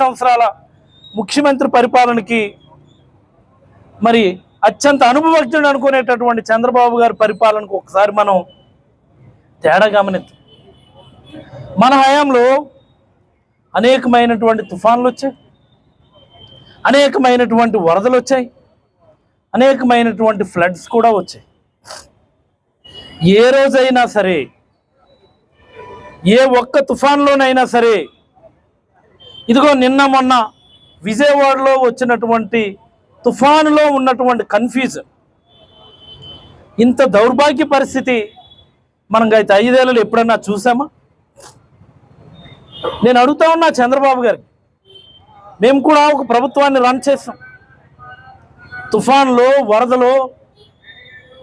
సంవత్సరాల ముఖ్యమంత్రి పరిపాలనకి మరి అత్యంత అనుభవజ్ఞుడు అనుకునేటటువంటి చంద్రబాబు గారి పరిపాలనకు ఒకసారి మనం తేడా గమనిద్దాం. మన హయాంలో అనేకమైనటువంటి తుఫాన్లు వచ్చాయి. అనేకమైనటువంటి వరదలు వచ్చాయి. అనేకమైనటువంటి ఫ్లడ్స్ కూడా వచ్చాయి. ఏ రోజైనా సరే ఏ ఒక్క తుఫాన్లోనైనా సరే ఇదిగో నిన్న మొన్న విజయవాడలో వచ్చినటువంటి తుఫానులో ఉన్నటువంటి కన్ఫ్యూజన్. ఇంత దౌర్భాగ్య పరిస్థితి మనం అయితే ఐదేళ్ళు ఎప్పుడన్నా చూసామా? నేను అడుగుతా ఉన్నా చంద్రబాబు గారికి. మేము కూడా ఒక ప్రభుత్వాన్ని రన్ చేసాం తుఫాన్లో వరదలో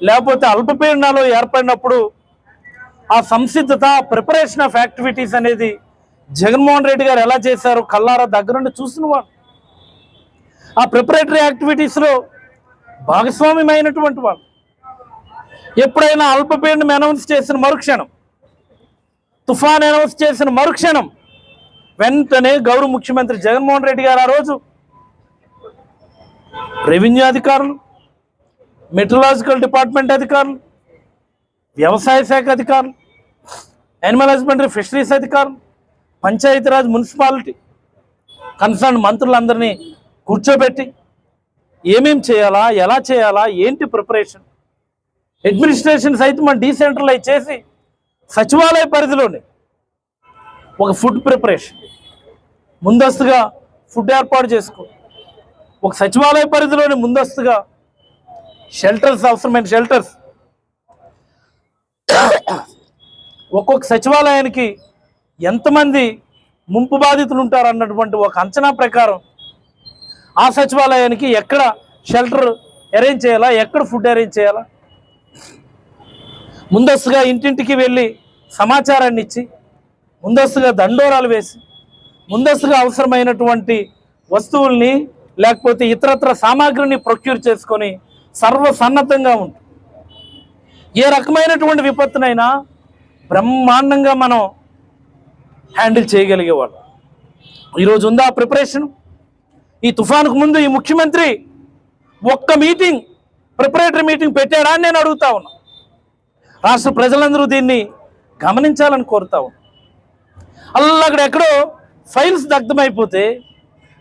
లేకపోతే అల్పపీడనాలు ఏర్పడినప్పుడు ఆ సంసిద్ధత ప్రిపరేషన్ ఆఫ్ యాక్టివిటీస్ అనేది జగన్మోహన్ రెడ్డి గారు ఎలా చేశారు కల్లారా దగ్గరుండి చూసిన వాడు ఆ ప్రిపరేటరీ యాక్టివిటీస్లో భాగస్వామ్యమైనటువంటి వాళ్ళు. ఎప్పుడైనా అల్పపీడనం అనౌన్స్ చేసిన మరుక్షణం తుఫాన్ అనౌన్స్ చేసిన మరుక్షణం వెంటనే గౌరవ ముఖ్యమంత్రి జగన్మోహన్ రెడ్డి గారు ఆ రోజు రెవెన్యూ అధికారులు మెట్రలాజికల్ డిపార్ట్మెంట్ అధికారులు వ్యవసాయ శాఖ అధికారులు యానిమల్ హస్బెండరీ ఫిషరీస్ అధికారులు పంచాయతీరాజ్ మున్సిపాలిటీ కన్సర్న్ మంత్రులందరినీ కూర్చోబెట్టి ఏమేం చేయాలా ఎలా చేయాలా ఏంటి ప్రిపరేషన్? అడ్మినిస్ట్రేషన్ సైతం మనం డీసెంట్రలైజ్ చేసి సచివాలయ పరిధిలోనే ఒక ఫుడ్ ప్రిపరేషన్ ముందస్తుగా ఫుడ్ ఏర్పాటు చేసుకో. ఒక సచివాలయ పరిధిలోని ముందస్తుగా షెల్టర్స్ అవసరమైన షెల్టర్స్ ఒక్కొక్క సచివాలయానికి ఎంతమంది ముంపు బాధితులు ఉంటారు అన్నటువంటి ఒక అంచనా ప్రకారం ఆ సచివాలయానికి ఎక్కడ షెల్టర్ అరేంజ్ చేయాలా? ఎక్కడ ఫుడ్ అరేంజ్ చేయాలా? ముందస్తుగా ఇంటింటికి వెళ్ళి సమాచారాన్ని ఇచ్చి ముందస్తుగా దండోరాలు వేసి ముందస్తుగా అవసరమైనటువంటి వస్తువుల్ని లేకపోతే ఇతరత్ర సామాగ్రిని ప్రొక్యూర్ చేసుకొని సర్వసన్నద్ధంగా ఉంటుంది ఏ రకమైనటువంటి విపత్తునైనా బ్రహ్మాండంగా మనం హ్యాండిల్ చేయగలిగేవాడు. ఈరోజు ఉందా ప్రిపరేషన్? ఈ తుఫాన్కు ముందు ఈ ముఖ్యమంత్రి ఒక్క మీటింగ్ ప్రిపరేటరీ మీటింగ్ పెట్టాడా అని నేను అడుగుతా ఉన్నా. రాష్ట్ర ప్రజలందరూ దీన్ని గమనించాలని కోరుతా ఉన్నా. అలా అక్కడ ఎక్కడో ఫైల్స్ దగ్ధమైపోతే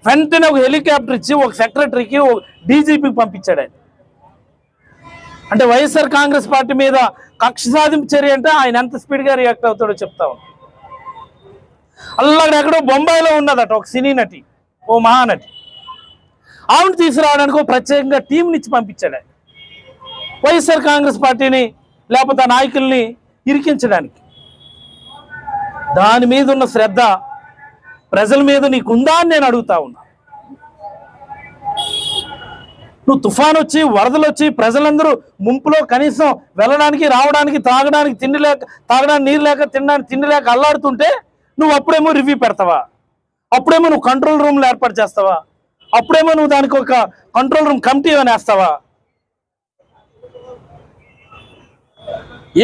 వెంటనే ఒక హెలికాప్టర్ ఇచ్చి ఒక సెక్రటరీకి ఒక డీజీపీకి పంపించాడు ఆయన. అంటే వైఎస్ఆర్ కాంగ్రెస్ పార్టీ మీద కక్ష సాధింపు చర్య అంటే ఆయన ఎంత స్పీడ్గా రియాక్ట్ అవుతాడో చెప్తా ఉన్నా. అల్లాడు ఎక్కడో బొంబాయిలో ఉన్నదట ఒక సినీ నటి ఓ మహానటి. ఆవిడ తీసుకురావడానికి ఒక ప్రత్యేకంగా టీంని ఇచ్చి పంపించాడు ఆయన. వైఎస్ఆర్ కాంగ్రెస్ పార్టీని లేకపోతే నాయకుల్ని ఇరికించడానికి. దాని మీద ఉన్న శ్రద్ధ ప్రజల మీద నీకుందా అని నేను అడుగుతా ఉన్నా. నువ్వు తుఫాన్ వచ్చి వరదలు వచ్చి ప్రజలందరూ ముంపులో కనీసం వెళ్ళడానికి రావడానికి తాగడానికి తిండి లేక తాగడానికి నీరు లేక తినడానికి తిండి లేక అల్లాడుతుంటే నువ్వు అప్పుడేమో రివ్యూ పెడతావా? అప్పుడేమో నువ్వు కంట్రోల్ రూమ్లు ఏర్పాటు చేస్తావా? అప్పుడేమో నువ్వు దానికి ఒక కంట్రోల్ రూమ్ కమిటీ అనేస్తావా? వేస్తావా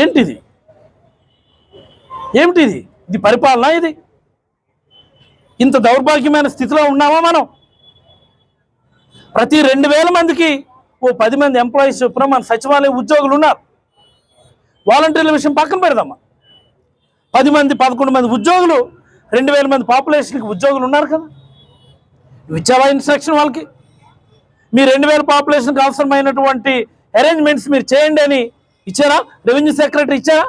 ఏంటిది? ఏమిటిది? ఇది పరిపాలన ఇది? ఇంత దౌర్భాగ్యమైన స్థితిలో ఉన్నామా మనం? ప్రతి రెండు వేల మందికి ఓ పది మంది ఎంప్లాయీస్ చొప్పున మన సచివాలయ ఉద్యోగులు ఉన్నారు. వాలంటీర్ల విషయం పక్కన పెడదామా? పది మంది పదకొండు మంది ఉద్యోగులు రెండు వేల మంది పాపులేషన్కి ఉద్యోగులు ఉన్నారు కదా. ఇచ్చావా ఇన్స్ట్రక్షన్ వాళ్ళకి? మీ రెండు వేల పాపులేషన్కి అవసరమైనటువంటి అరేంజ్మెంట్స్ మీరు చేయండి అని ఇచ్చారా? రెవెన్యూ సెక్రటరీ ఇచ్చారా?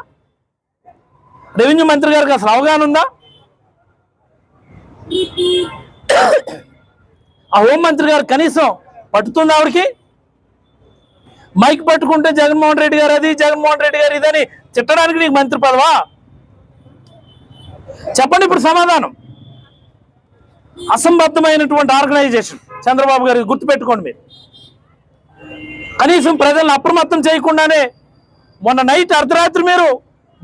రెవెన్యూ మంత్రి గారికి అసలు అవగాహన ఉందా? ఆ హోంమంత్రి గారు కనీసం పట్టుతుంది ఆవిడకి? మైక్ పట్టుకుంటే జగన్మోహన్ రెడ్డి గారు అది జగన్మోహన్ రెడ్డి గారు ఇదని తిట్టడానికి నీకు మంత్రి పదవా? చెప్పండి ఇప్పుడు సమాధానం. అసంబద్ధమైనటువంటి ఆర్గనైజేషన్. చంద్రబాబు గారికి గుర్తుపెట్టుకోండి మీరు. కనీసం ప్రజలను అప్రమత్తం చేయకుండానే మొన్న నైట్ అర్ధరాత్రి మీరు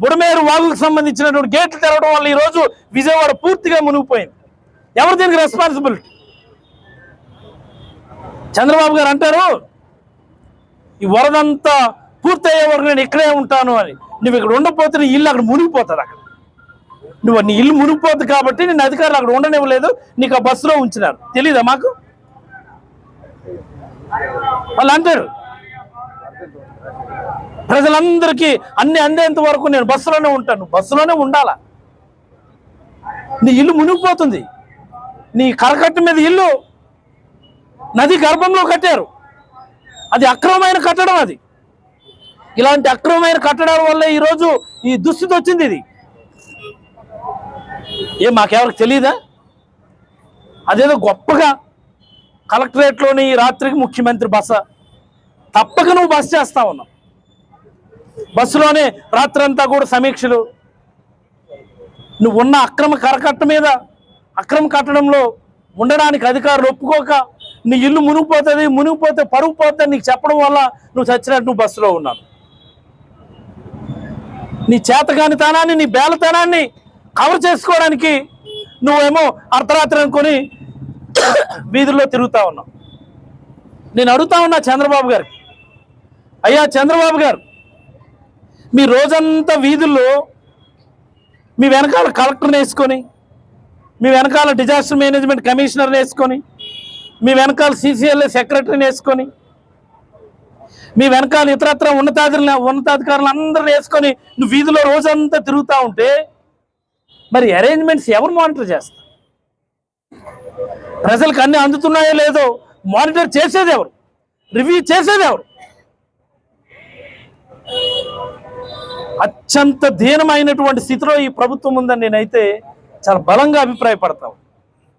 బుడమేరు వాగులకు సంబంధించినటువంటి గేట్లు తెరవడం వల్ల ఈరోజు విజయవాడ పూర్తిగా మునిగిపోయింది. ఎవరు దీనికి రెస్పాన్సిబిలిటీ చంద్రబాబు గారు అంటారు ఈ వరదంతా పూర్తయ్యే వరకు నేను ఇక్కడే ఉంటాను అని. నువ్వు ఇక్కడ ఉండకపోతే నీ ఇల్లు అక్కడ మునిగిపోతుంది అక్కడ. నువ్వు నీ ఇల్లు మునిగిపోద్దు కాబట్టి నేను అధికారులు అక్కడ ఉండనివ్వలేదు నీకు ఆ బస్సులో ఉంచినారు. తెలీదా మాకు? వాళ్ళు అంటారు ప్రజలందరికీ అన్ని అందేంత వరకు నేను బస్సులోనే ఉంటాను. బస్సులోనే ఉండాలా? నీ ఇల్లు మునిగిపోతుంది. నీ కరకట్ట మీద ఇల్లు నది గర్భంలో కట్టారు. అది అక్రమమైన కట్టడం అది. ఇలాంటి అక్రమమైన కట్టడాల వల్ల ఈరోజు ఈ దుస్థితి వచ్చింది ఇది. ఏ మాకెవరికి తెలియదా అదేదో గొప్పగా కలెక్టరేట్లోని ఈ రాత్రికి ముఖ్యమంత్రి బస. తప్పక నువ్వు బస్ చేస్తా ఉన్నావు. బస్సులోనే రాత్రంతా కూడా సమీక్షలు. నువ్వు ఉన్న అక్రమ కరకట్ట మీద అక్రమ కట్టడంలో ఉండడానికి అధికారులు ఒప్పుకోక నీ ఇల్లు మునిగిపోతుంది మునిగిపోతే పరుగు పోతుంది నీకు చెప్పడం వల్ల నువ్వు చచ్చినట్టు నువ్వు బస్సులో ఉన్నాను నీ చేతగానితనాన్ని నీ బేలతనాన్ని కవర్ చేసుకోవడానికి నువ్వేమో అర్ధరాత్రి అనుకొని వీధుల్లో తిరుగుతూ ఉన్నావు. నేను అడుగుతా ఉన్నా చంద్రబాబు గారికి. అయ్యా చంద్రబాబు గారు మీ రోజంతా వీధుల్లో మీ వెనకాల కలెక్టర్ని వేసుకొని మీ వెనకాల డిజాస్టర్ మేనేజ్మెంట్ కమిషనర్ని వేసుకొని మీ వెనకాల సీసీఎల్ఏ సెక్రటరీని వేసుకొని మీ వెనకాల ఇతరత్ర ఉన్నతాధికారులు ఉన్నతాధికారులు అందరిని వేసుకొని నువ్వు వీధిలో రోజంతా తిరుగుతూ ఉంటే మరి అరేంజ్మెంట్స్ ఎవరు మానిటర్ చేస్తారు? ప్రజలకు అన్ని అందుతున్నాయో లేదో మానిటర్ చేసేది ఎవరు? రివ్యూ చేసేది ఎవరు? అత్యంత దీనమైనటువంటి స్థితిలో ఈ ప్రభుత్వం ఉందని నేనైతే చాలా బలంగా అభిప్రాయపడతాను